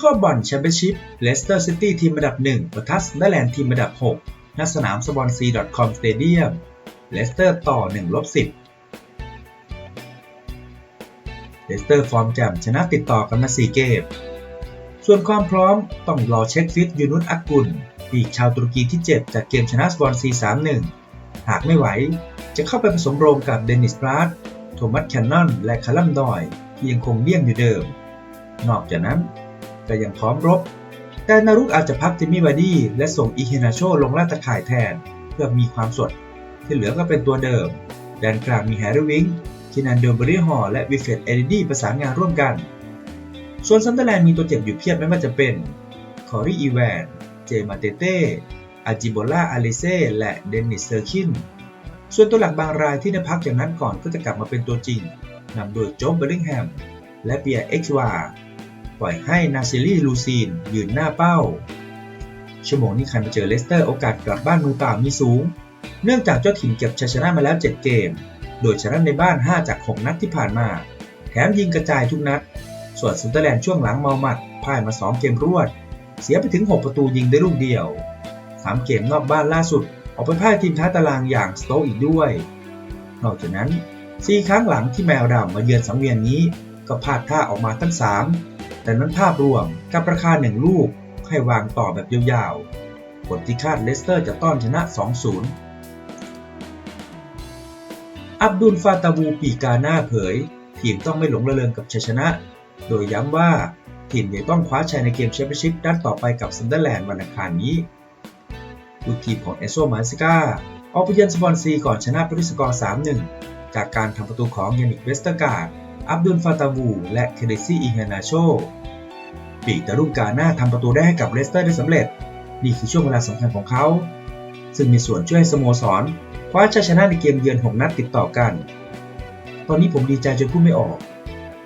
คอบอลแชมเปี้ยนชิพเลสเตอร์ซิตี้ทีมอันดับ1ปะทะซันเดอร์แลนด์ทีมอันดับ 6 ณ สนามสปอนซี .com Stadium เลสเตอร์ต่อ1ลบ10เลสเตอร์ฟอร์มแจ่มชนะติดต่อกันมา 4 เกม ส่วนความพร้อมต้องรอเช็คฟิตยูนุสอักกุลปีกชาวตุรกีที่ 7 จากเกมชนะสปอนซี 3-1 หากไม่ไหว จะเข้าไปผสมโรงกับเดนิสบราดโทมัสแคนนอน และคาลัมดอย ที่ยังคงเลี่ยงอยู่เดิม นอกจากนั้น ก็ยังพร้อมรบ แต่นารุกอาจจะพักจิมมี่บาดี้และส่งอิเฮนาโชลงล่าตะข่ายแทน เพื่อมีความสด ที่เหลือก็เป็นตัวเดิมแดนกลางมีแฮร์รี่วิงคินันเดลเบอรี่ฮอและวิฟเฟตเอริดี้ประสานงานร่วมกัน ส่วนซันเดอร์แลนด์มีตัวเจ็บอยู่เพียบไม่ว่าจะเป็น คอรีอีแวน เจมาเตเต้ อาจิโบล่าอาเลเซ่และเดนิสเซอร์คิน ส่วนตัวหลักบางรายที่ได้พักจากนั้นก่อนก็จะกลับมาเป็นตัวจริง นำโดยโจ๊กเบลลิงแฮม และเปียร์เอ็กซ์วา ปล่อยให้นาซิลี่ลูซีนยืนหน้าเป้า ชั่วโมงนี้ใครมาเจอเลสเตอร์โอกาสกลับบ้านมือเปล่ามีสูง เนื่องจากเจ้าถิ่นเก็บชัยชนะมาแล้ว 7 เกม โดยชนะในบ้าน 5 จาก 6 นัดที่ผ่านมา แถมยิงกระจายทุกนัด ส่วนซันเดอร์แลนด์ช่วงหลังเมาหมัดพ่ายมา 2 เกมรวด เสียไปถึง 6 ประตูยิงได้ลูกเดียว 3 เกมนอกบ้านล่าสุด ออกไปพ่ายทีมท้าตารางอย่างสโตอีกด้วย นอกจากนั้น4ครั้งหลังที่แมวดำมาเยือนสังเวียนนี้ก็พลาดท่าออกมาทั้ง 3 แต่นั้นภาพรวมกับราคา 1 ลูกให้วางต่อแบบยาวๆ ผลที่คาดเลสเตอร์จะต้อนชนะ 2-0 อับดุลฟาตาวูปีกาหน้าเผย ทีมต้องไม่หลงระเริงกับชัยชนะ โดยย้ำว่า ทีมยังต้องคว้าชัยในเกมแชมเปี้ยนชิพด้านต่อไปกับซันเดอร์แลนด์วันอังคารนี้ลูกทีมของเอโซมาซิก้าออกไปเยือนสปอนซีก่อนชนะไปด้วยสกอร์ 3-1 จากการทำประตูของยานิกเวสเตอร์การ์ด อับดุลฟาตาวูและเคเดซี่อีเฮนาโช ปีกดารุ่งกาหน้าทำประตูได้ให้กับเลสเตอร์ได้สำเร็จ นี่คือช่วงเวลาสำคัญของเขา ซึ่งมีส่วนช่วยให้สโมสรคว้าชัยชนะในเกมเยือน 6 นัดติดต่อกัน ตอนนี้ผมดีใจจนพูดไม่ออก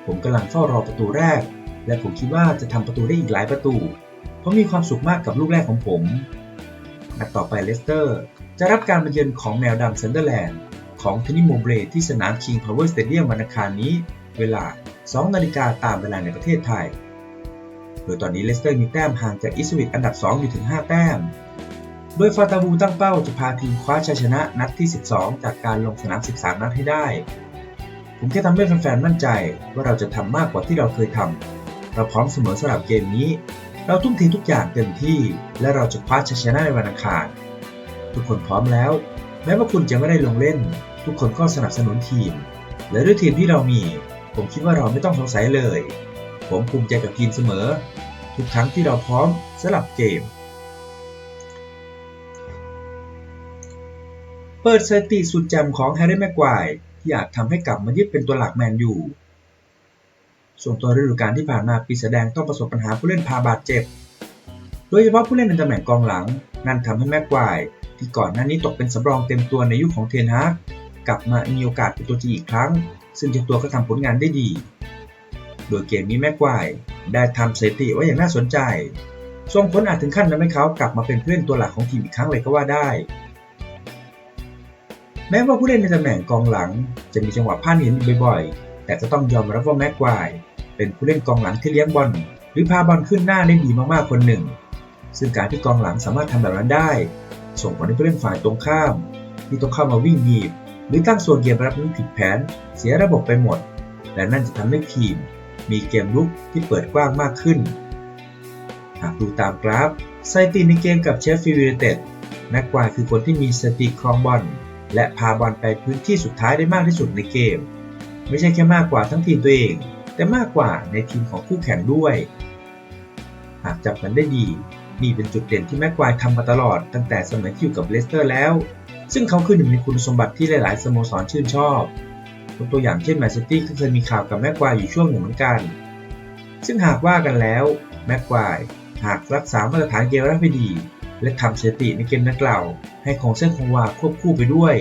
ผมกำลังเฝ้ารอประตูแรก และผมคิดว่าจะทำประตูได้อีกหลายประตู เพราะมีความสุขมากกับลูกแรกของผม นัดต่อไปเลสเตอร์ จะรับการมาเยือนของแมวดำเซนเดอร์แลนด์ของเทนนิโมเบรที่สนาม King Power Stadium วันอังคารนี้ เวลา 2 นาฬิกาตามเวลาในประเทศไทย โดยตอนนี้เลสเตอร์มีแต้มห่างจากอิสวิตอันดับ 2 อยู่ถึง 5 แต้ม โดยฟาตาวูตั้งเป้าจะพาทีมคว้าชัยชนะนัดที่ 12 จากการลงสนาม 13 นัดให้ได้ ผมแค่ทำให้แฟนๆ มั่นใจว่าเราจะทำมากกว่าที่เราเคยทำ เราพร้อมเสมอสำหรับเกมนี้ เราทุ่มเททุกอย่างเต็มที่ และเราจะคว้าชัยชนะในวันอังคาร ทุกคนพร้อมแล้ว แม้ว่าคุณจะไม่ได้ลงเล่น ทุกคนก็สนับสนุนทีมและด้วยทีมที่เรามี ผมคิดว่าเราไม่ต้องสงสัยเลย ผมภูมิใจกับทีมเสมอ ทุกครั้งที่เราพร้อมสำหรับเกม เปิดสถิติสุดแจ่มของแฮร์รี่แม็กควายที่อาจทำให้กลับมายึดเป็นตัวหลักแมนยูส่วนตัวฤดูกาลที่ผ่านมาปีแสดงต้องประสบปัญหาผู้เล่นพาบาดเจ็บ โดยเฉพาะผู้เล่นในตำแหน่งกองหลัง นั่นทำให้แม็กควายที่ก่อนหน้านี้ตกเป็นสำรองเต็มตัวในยุคของเทนฮากกลับมามีโอกาสเป็นตัวจริงอีกครั้ง ซึ่งเจ้าตัวก็ทำผลงานได้ดี โดยเกมนี้แม็กวายได้ทำสถิติไว้อย่างน่าสนใจ ส่งผลอาจถึงขั้นทำให้เขากลับมาเป็นผู้เล่นตัวหลักของทีมอีกครั้งเลยก็ว่าได้ แม้ว่าผู้เล่นในตำแหน่งกองหลัง จะมีจังหวะพลาดเห็นบ่อยๆ แต่ก็ต้องยอมรับว่าแม็กวายเป็นผู้เล่นกองหลังที่เลี้ยงบอลหรือพาบอลขึ้นหน้าได้ดีมากๆคนหนึ่ง ซึ่งการที่กองหลังสามารถทำแบบนั้นได้ ส่งผลให้ผู้เล่นฝ่ายตรงข้าม ที่ต้องเข้ามาวิ่งบีบ หรือตั้งส่วนเกมรับนั้ผิดแผน เสียระบบไปหมด และนั่นจะทำให้ทีม มีเกมลุกที่เปิดกว้างมากขึ้น หากดูตามกราฟสถิติในเกมกับเชฟฟิลด์ยูไนเต็ดแม็กควายคือคนที่มีสถิติครองบอลและพาบอลไปพื้นที่สุดท้ายได้มากที่สุดในเกม ไม่ใช่แค่มากกว่าทั้งทีมตัวเอง แต่มากกว่าในทีมของคู่แข่งด้วย หากจับกันได้ดีนี่เป็นจุดเด่นที่แม็กควายทำมาตลอดตั้งแต่สมัยที่อยู่กับเลสเตอร์แล้ว ซึ่งเขาคือหนึ่งในคุณสมบัติที่หลาย ๆ สโมสรชื่นชอบยกตัวอย่างเช่นแมนซิตี้ก็เคยมีข่าวกับแม็กควายอยู่ช่วงหนึ่งเหมือนกัน ซึ่งหากว่ากันแล้วแม็กควายหากรักษามาตรฐานเกมรับให้ดี และทำสถิติในเกมนักกล่าวให้คงเส้นคงวาควบคู่ไปด้วย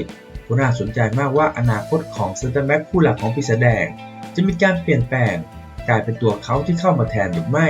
ก็น่าสนใจมากว่าอนาคตของเซนเตอร์แบ็กผู้หลักของปีศาจแดง จะมีการเปลี่ยนแปลงกลายเป็นตัวเขาที่เข้ามาแทนหรือไม่